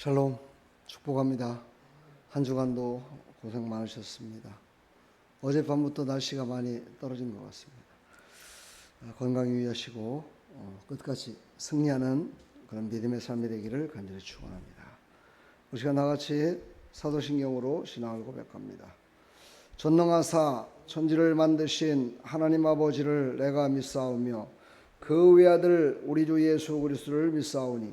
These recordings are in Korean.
샬롬 축복합니다. 한 주간도 고생 많으셨습니다. 어젯밤부터 날씨가 많이 떨어진 것 같습니다. 어, 건강 유의하시고 어, 끝까지 승리하는 그런 믿음의 삶이 되기를 간절히 축원합니다. 우리 시간 나같이 사도신경으로 신앙을 고백합니다. 전능하사 천지를 만드신 하나님 아버지를 내가 믿사오며 그 외아들 우리 주 예수 그리스도를 믿사오니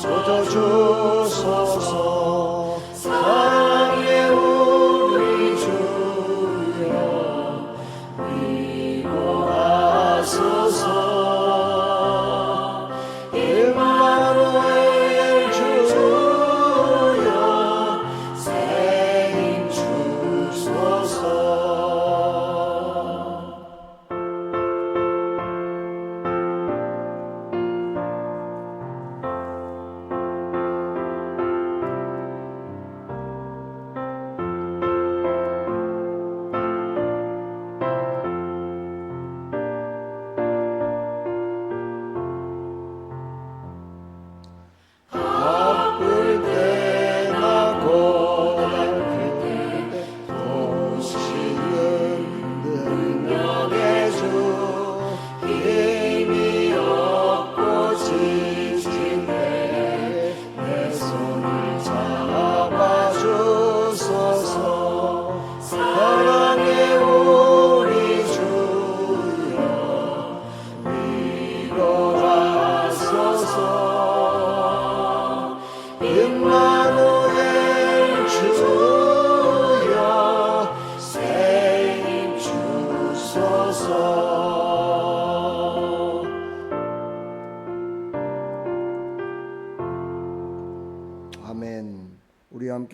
젖어주소서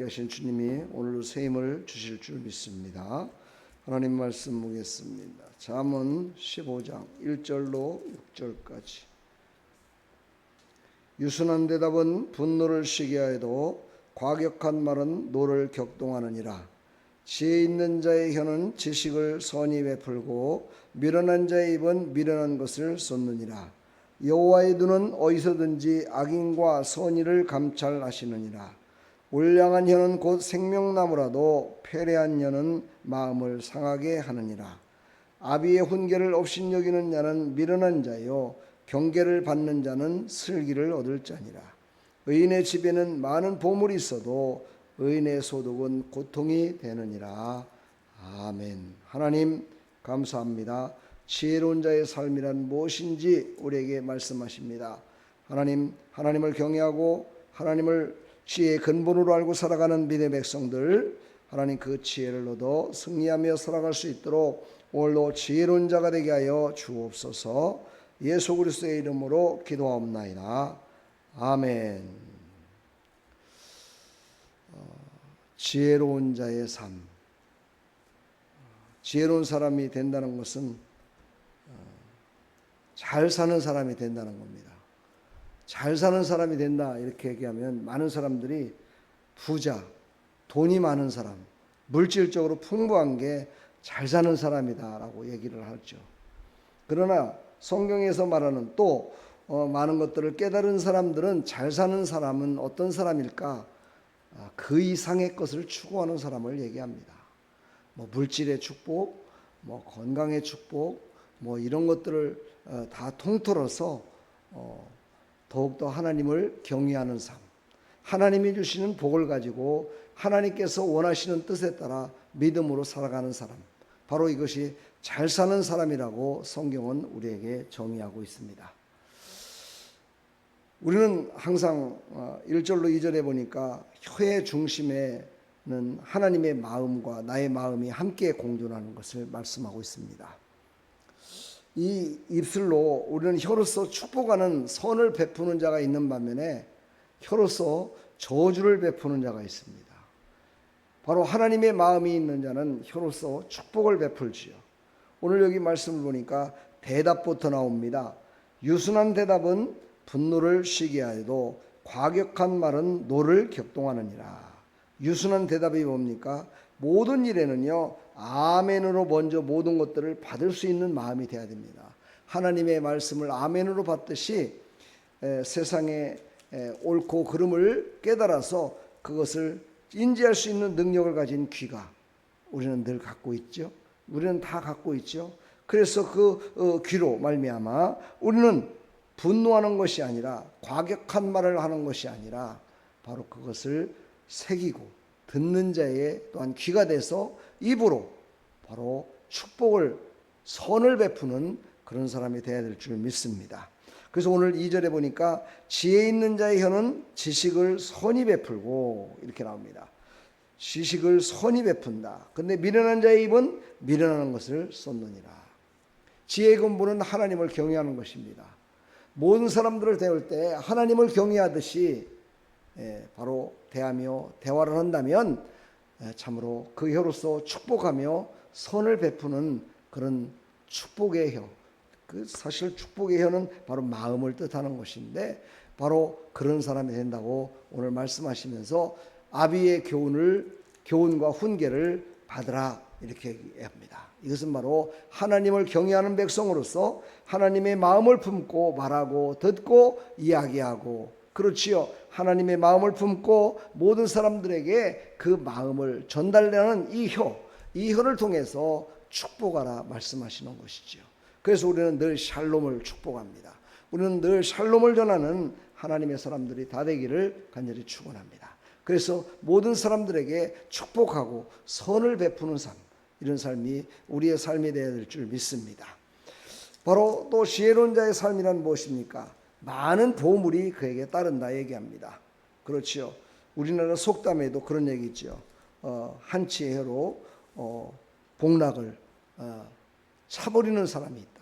함께 하신 주님이 오늘도 새 힘을 주실 줄 믿습니다 하나님 말씀 보겠습니다 잠언 15장 1절로 6절까지 유순한 대답은 분노를 시게 하여도 과격한 말은 노를 격동하느니라. 지혜 있는 자의 혀는 지식을 선히 베풀고 미련한 자의 입은 미련한 것을 쏟느니라. 여호와의 눈은 어디서든지 악인과 선의를 감찰하시느니라. 울량한 혀는 곧 생명나무라도 패례한 혀는 마음을 상하게 하느니라. 아비의 훈계를 업신여기는 자는 미련한 자요 경계를 받는 자는 슬기를 얻을 자니라. 의인의 집에는 많은 보물이 있어도 의인의 소득은 고통이 되느니라. 아멘. 하나님 감사합니다. 지혜로운 자의 삶이란 무엇인지 우리에게 말씀하십니다. 하나님, 하나님을 경외하고 하나님을 지혜의 근본으로 알고 살아가는 믿음의 백성들 하나님 그 지혜를 얻어 승리하며 살아갈 수 있도록 오늘도 지혜로운 자가 되게 하여 주옵소서 예수 그리스도의 이름으로 기도하옵나이다. 아멘. 어, 지혜로운 자의 삶. 지혜로운 사람이 된다는 것은 어, 잘 사는 사람이 된다는 겁니다. 잘 사는 사람이 된다 이렇게 얘기하면 많은 사람들이 부자, 돈이 많은 사람, 물질적으로 풍부한 게 잘 사는 사람이다라고 얘기를 하죠. 그러나 성경에서 말하는 또 어, 많은 것들을 깨달은 사람들은 잘 사는 사람은 어떤 사람일까? 아, 그 이상의 것을 추구하는 사람을 얘기합니다. 뭐 물질의 축복, 뭐 건강의 축복, 뭐 이런 것들을 어, 다 통틀어서 어, 더욱더 하나님을 경외하는 삶, 하나님이 주시는 복을 가지고 하나님께서 원하시는 뜻에 따라 믿음으로 살아가는 사람, 바로 이것이 잘 사는 사람이라고 성경은 우리에게 정의하고 있습니다. 우리는 항상 1절로 2절에 보니까 혀의 중심에는 하나님의 마음과 나의 마음이 함께 공존하는 것을 말씀하고 있습니다. 이 입술로 우리는 혀로서 축복하는 선을 베푸는 자가 있는 반면에 혀로서 저주를 베푸는 자가 있습니다. 바로 하나님의 마음이 있는 자는 혀로서 축복을 베풀지요. 오늘 여기 말씀을 보니까 대답부터 나옵니다. 유순한 대답은 분노를 쉬게 하여도 과격한 말은 노를 격동하느니라. 유순한 대답이 뭡니까? 모든 일에는요, 아멘으로 먼저 모든 것들을 받을 수 있는 마음이 되어야 됩니다. 하나님의 말씀을 아멘으로 받듯이 에, 세상의 에, 옳고 그름을 깨달아서 그것을 인지할 수 있는 능력을 가진 귀가 우리는 늘 갖고 있죠. 우리는 다 갖고 있죠. 그래서 그 어, 귀로 말미암아 우리는 분노하는 것이 아니라 과격한 말을 하는 것이 아니라 바로 그것을 새기고 듣는 자의 또한 귀가 돼서 입으로 바로 축복을 선을 베푸는 그런 사람이 되어야 될 줄 믿습니다. 그래서 오늘 2절에 보니까 지혜 있는 자의 혀는 지식을 선히 베풀고 이렇게 나옵니다. 지식을 선히 베푼다. 근데 미련한 자의 입은 미련하는 것을 쏟느니라. 지혜의 근본은 하나님을 경외하는 것입니다. 모든 사람들을 대할 때 하나님을 경외하듯이 예, 바로 대하며 대화를 한다면 예, 참으로 그 혀로서 축복하며 선을 베푸는 그런 축복의 혀. 그 사실 축복의 혀는 바로 마음을 뜻하는 것인데 바로 그런 사람이 된다고 오늘 말씀하시면서 아비의 교훈을 교훈과 훈계를 받으라 이렇게 얘기합니다. 이것은 바로 하나님을 경외하는 백성으로서 하나님의 마음을 품고 말하고 듣고 이야기하고 그렇지요. 하나님의 마음을 품고 모든 사람들에게 그 마음을 전달하는 이 혀, 이 혀를 통해서 축복하라 말씀하시는 것이지요. 그래서 우리는 늘 샬롬을 축복합니다. 우리는 늘 샬롬을 전하는 하나님의 사람들이 다 되기를 간절히 축원합니다. 그래서 모든 사람들에게 축복하고 선을 베푸는 삶, 이런 삶이 우리의 삶이 되어야 될 줄 믿습니다. 바로 또 지혜로운 자의 삶이란 무엇입니까? 많은 보물이 그에게 따른다 얘기합니다. 그렇지요. 우리나라 속담에도 그런 얘기 있죠. 어, 한치의 혀로 어, 복락을 어, 차버리는 사람이 있다.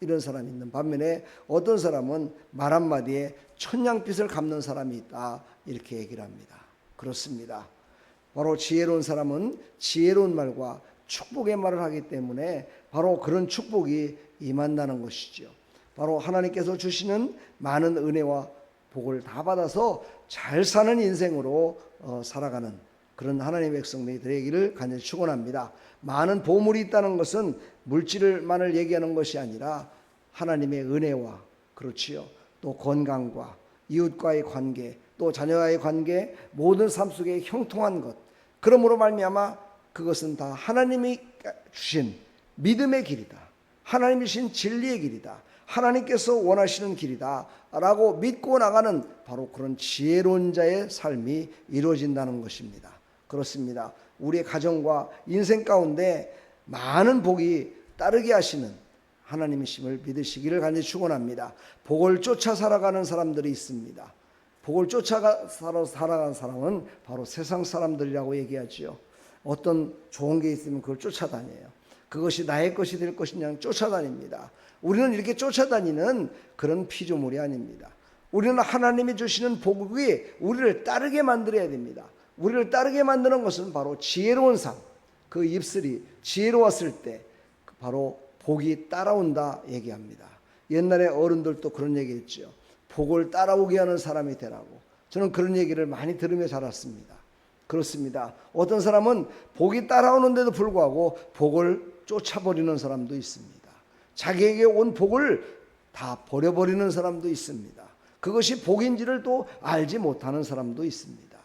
이런 사람이 있는 반면에 어떤 사람은 말 한마디에 천냥빚을 갚는 사람이 있다. 이렇게 얘기를 합니다. 그렇습니다. 바로 지혜로운 사람은 지혜로운 말과 축복의 말을 하기 때문에 바로 그런 축복이 임한다는 것이죠. 바로 하나님께서 주시는 많은 은혜와 복을 다 받아서 잘 사는 인생으로 어, 살아가는 그런 하나님의 백성들이 되기를 간절히 축원합니다. 많은 보물이 있다는 것은 물질만을 얘기하는 것이 아니라 하나님의 은혜와 그렇지요. 또 건강과 이웃과의 관계, 또 자녀와의 관계, 모든 삶 속에 형통한 것. 그러므로 말미암아 그것은 다 하나님이 주신 믿음의 길이다. 하나님이 주신 진리의 길이다. 하나님께서 원하시는 길이다. 라고 믿고 나가는 바로 그런 지혜로운 자의 삶이 이루어진다는 것입니다. 그렇습니다. 우리의 가정과 인생 가운데 많은 복이 따르게 하시는 하나님이심을 믿으시기를 간절히 축원합니다. 복을 쫓아 살아가는 사람들이 있습니다. 복을 쫓아 살아가는 사람은 바로 세상 사람들이라고 얘기하지요. 어떤 좋은 게 있으면 그걸 쫓아다녀요. 그것이 나의 것이 될 것이냐 쫓아다닙니다. 우리는 이렇게 쫓아다니는 그런 피조물이 아닙니다. 우리는 하나님이 주시는 복이 우리를 따르게 만들어야 됩니다. 우리를 따르게 만드는 것은 바로 지혜로운 삶. 그 입술이 지혜로웠을 때 바로 복이 따라온다 얘기합니다. 옛날에 어른들도 그런 얘기했죠. 복을 따라오게 하는 사람이 되라고. 저는 그런 얘기를 많이 들으며 자랐습니다. 그렇습니다. 어떤 사람은 복이 따라오는데도 불구하고 복을 쫓아버리는 사람도 있습니다. 자기에게 온 복을 다 버려버리는 사람도 있습니다. 그것이 복인지를 또 알지 못하는 사람도 있습니다.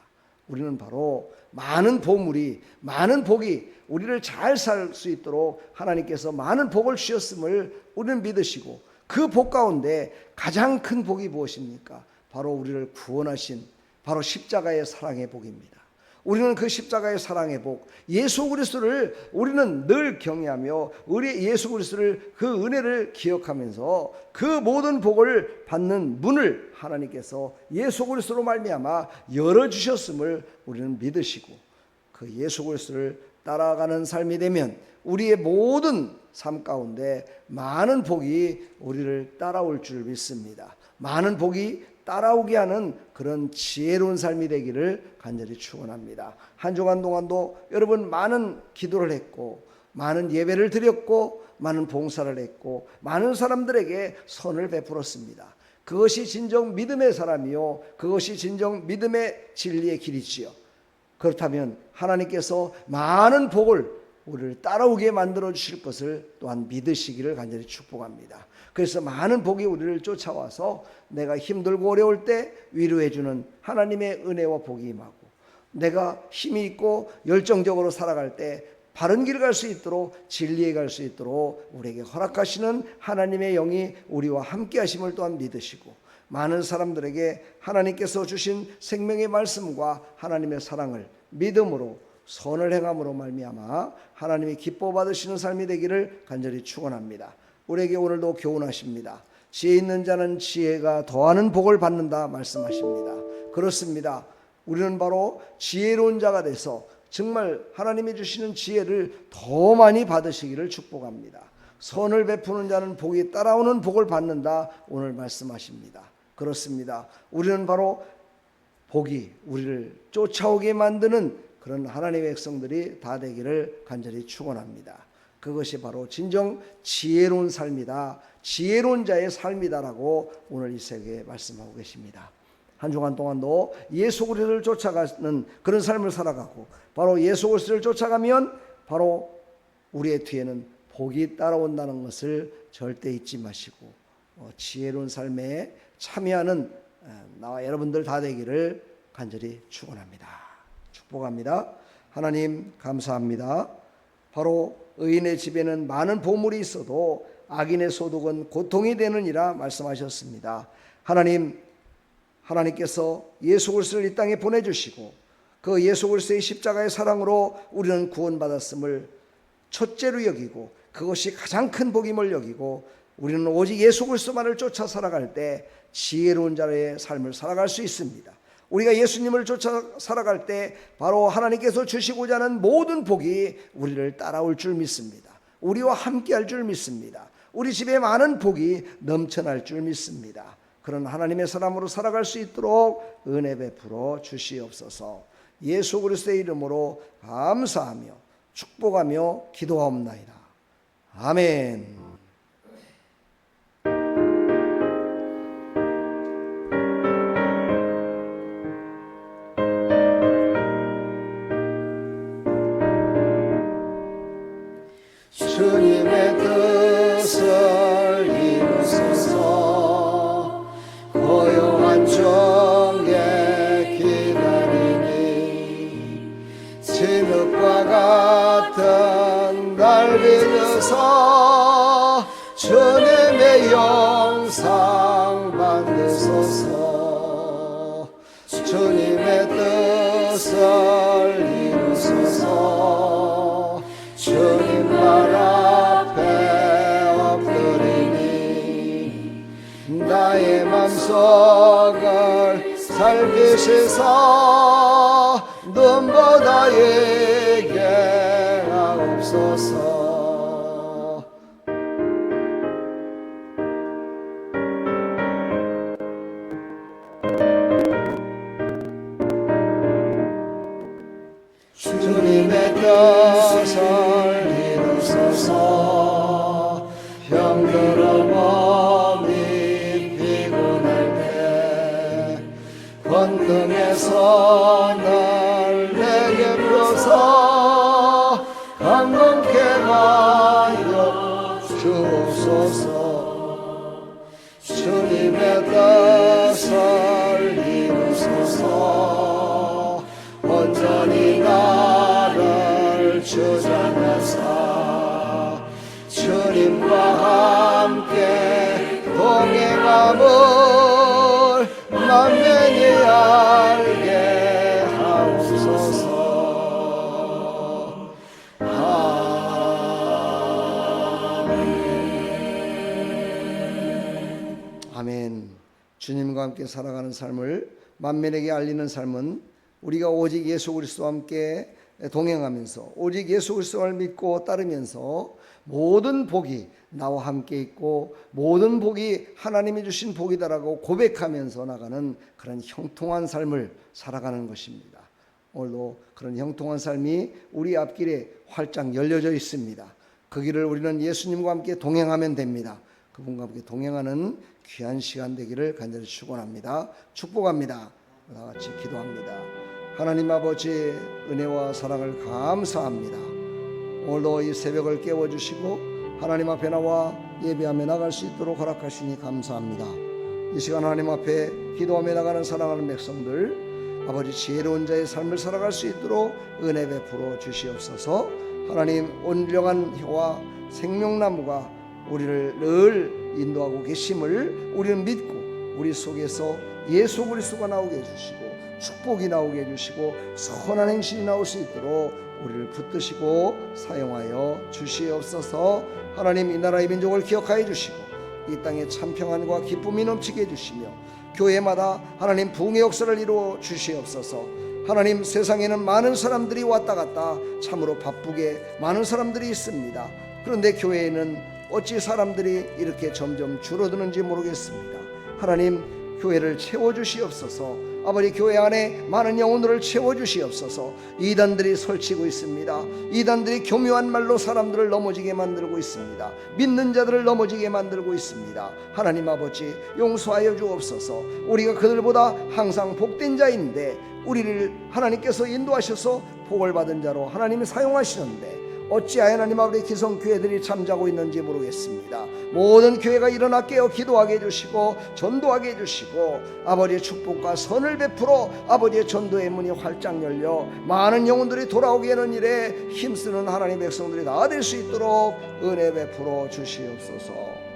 우리는 바로 많은 보물이 많은 복이 우리를 잘 살 수 있도록 하나님께서 많은 복을 주셨음을 우리는 믿으시고 그 복 가운데 가장 큰 복이 무엇입니까? 바로 우리를 구원하신 바로 십자가의 사랑의 복입니다. 우리는 그 십자가의 사랑의 복, 예수 그리스도를 우리는 늘 경외하며 우리 예수 그리스도를 그 은혜를 기억하면서 그 모든 복을 받는 문을 하나님께서 예수 그리스도로 말미암아 열어 주셨음을 우리는 믿으시고 그 예수 그리스도를 따라가는 삶이 되면 우리의 모든 삶 가운데 많은 복이 우리를 따라올 줄 믿습니다. 많은 복이 따라오게 하는 그런 지혜로운 삶이 되기를 간절히 축원합니다. 한 주간 동안도 여러분 많은 기도를 했고 많은 예배를 드렸고 많은 봉사를 했고 많은 사람들에게 선을 베풀었습니다. 그것이 진정 믿음의 사람이요 그것이 진정 믿음의 진리의 길이지요. 그렇다면 하나님께서 많은 복을 우리를 따라오게 만들어 주실 것을 또한 믿으시기를 간절히 축복합니다. 그래서 많은 복이 우리를 쫓아와서 내가 힘들고 어려울 때 위로해 주는 하나님의 은혜와 복이 임하고 내가 힘이 있고 열정적으로 살아갈 때 바른 길을 갈 수 있도록 진리에 갈 수 있도록 우리에게 허락하시는 하나님의 영이 우리와 함께 하심을 또한 믿으시고 많은 사람들에게 하나님께서 주신 생명의 말씀과 하나님의 사랑을 믿음으로 선을 행함으로 말미암아 하나님이 기뻐 받으시는 삶이 되기를 간절히 축원합니다. 우리에게 오늘도 교훈하십니다. 지혜 있는 자는 지혜가 더하는 복을 받는다 말씀하십니다. 그렇습니다. 우리는 바로 지혜로운 자가 돼서 정말 하나님이 주시는 지혜를 더 많이 받으시기를 축복합니다. 선을 베푸는 자는 복이 따라오는 복을 받는다 오늘 말씀하십니다. 그렇습니다. 우리는 바로 복이 우리를 쫓아오게 만드는 그런 하나님의 백성들이 다 되기를 간절히 축원합니다. 그것이 바로 진정 지혜로운 삶이다. 지혜로운 자의 삶이다라고 오늘 이 세계에 말씀하고 계십니다. 한 주간 동안도 예수 그리스도를 쫓아가는 그런 삶을 살아가고 바로 예수 그리스도를 쫓아가면 바로 우리의 뒤에는 복이 따라온다는 것을 절대 잊지 마시고 어, 지혜로운 삶에 참여하는 어, 나와 여러분들 다 되기를 간절히 축원합니다. 축복합니다. 하나님 감사합니다. 바로 의인의 집에는 많은 보물이 있어도 악인의 소득은 고통이 되느니라 말씀하셨습니다. 하나님 하나님께서 예수 그리스도를 이 땅에 보내 주시고 그 예수 그리스도의 십자가의 사랑으로 우리는 구원받았음을 첫째로 여기고 그것이 가장 큰 복임을 여기고 우리는 오직 예수 그리스도만을 쫓아 살아갈 때 지혜로운 자의 삶을 살아갈 수 있습니다. 우리가 예수님을 쫓아 살아갈 때 바로 하나님께서 주시고자 하는 모든 복이 우리를 따라올 줄 믿습니다. 우리와 함께 할 줄 믿습니다. 우리 집에 많은 복이 넘쳐날 줄 믿습니다. 그런 하나님의 사람으로 살아갈 수 있도록 은혜 베풀어 주시옵소서. 예수 그리스도의 이름으로 감사하며 축복하며 기도하옵나이다. 아멘. 진흙과 같은 날 빌려서 주님의 영상 받으소서. 주님의 뜻을 이루소서. 주님 발 앞에 엎드리니 나의 맘속을 살피시사 예게 하옵소서. 주님의 뜻 주장하사 주님과 함께 동행함을 만면히 알게 하옵소서 아멘. 주님과 함께 살아가는 삶을 만민에게 알리는 삶은 우리가 오직 예수 그리스도와 함께 동행하면서 오직 예수 그리스도를 믿고 따르면서 모든 복이 나와 함께 있고 모든 복이 하나님이 주신 복이다라고 고백하면서 나가는 그런 형통한 삶을 살아가는 것입니다. 오늘도 그런 형통한 삶이 우리 앞길에 활짝 열려져 있습니다. 그 길을 우리는 예수님과 함께 동행하면 됩니다. 그분과 함께 동행하는 귀한 시간 되기를 간절히 축원합니다. 축복합니다. 다 같이 기도합니다. 하나님 아버지 은혜와 사랑을 감사합니다. 오늘도 이 새벽을 깨워 주시고 하나님 앞에 나와 예배하며 나갈 수 있도록 허락하시니 감사합니다. 이 시간 하나님 앞에 기도하며 나가는 사랑하는 백성들 아버지 지혜로운 자의 삶을 살아갈 수 있도록 은혜 베풀어 주시옵소서. 하나님 온령한 혀와 생명나무가 우리를 늘 인도하고 계심을 우리는 믿고 우리 속에서 예수 그리스도가 나오게 해주시고 축복이 나오게 해주시고 선한 행실이 나올 수 있도록 우리를 붙드시고 사용하여 주시옵소서. 하나님 이 나라의 민족을 기억하여 주시고 이 땅에 참 평안과 기쁨이 넘치게 해주시며 교회마다 하나님 부흥의 역사를 이루어 주시옵소서. 하나님 세상에는 많은 사람들이 왔다 갔다 참으로 바쁘게 많은 사람들이 있습니다. 그런데 교회에는 어찌 사람들이 이렇게 점점 줄어드는지 모르겠습니다. 하나님 교회를 채워 주시옵소서. 아버지 교회 안에 많은 영혼들을 채워 주시옵소서. 이단들이 설치고 있습니다. 이단들이 교묘한 말로 사람들을 넘어지게 만들고 있습니다. 믿는 자들을 넘어지게 만들고 있습니다. 하나님 아버지 용서하여 주옵소서. 우리가 그들보다 항상 복된 자인데 우리를 하나님께서 인도하셔서 복을 받은 자로 하나님이 사용하시는데 어찌하여 하나님 아버지 기성 교회들이 잠자고 있는지 모르겠습니다. 모든 교회가 일어나 깨어 기도하게 해주시고 전도하게 해주시고 아버지의 축복과 선을 베풀어 아버지의 전도의 문이 활짝 열려 많은 영혼들이 돌아오게 하는 일에 힘쓰는 하나님 백성들이 다 될 수 있도록 은혜 베풀어 주시옵소서.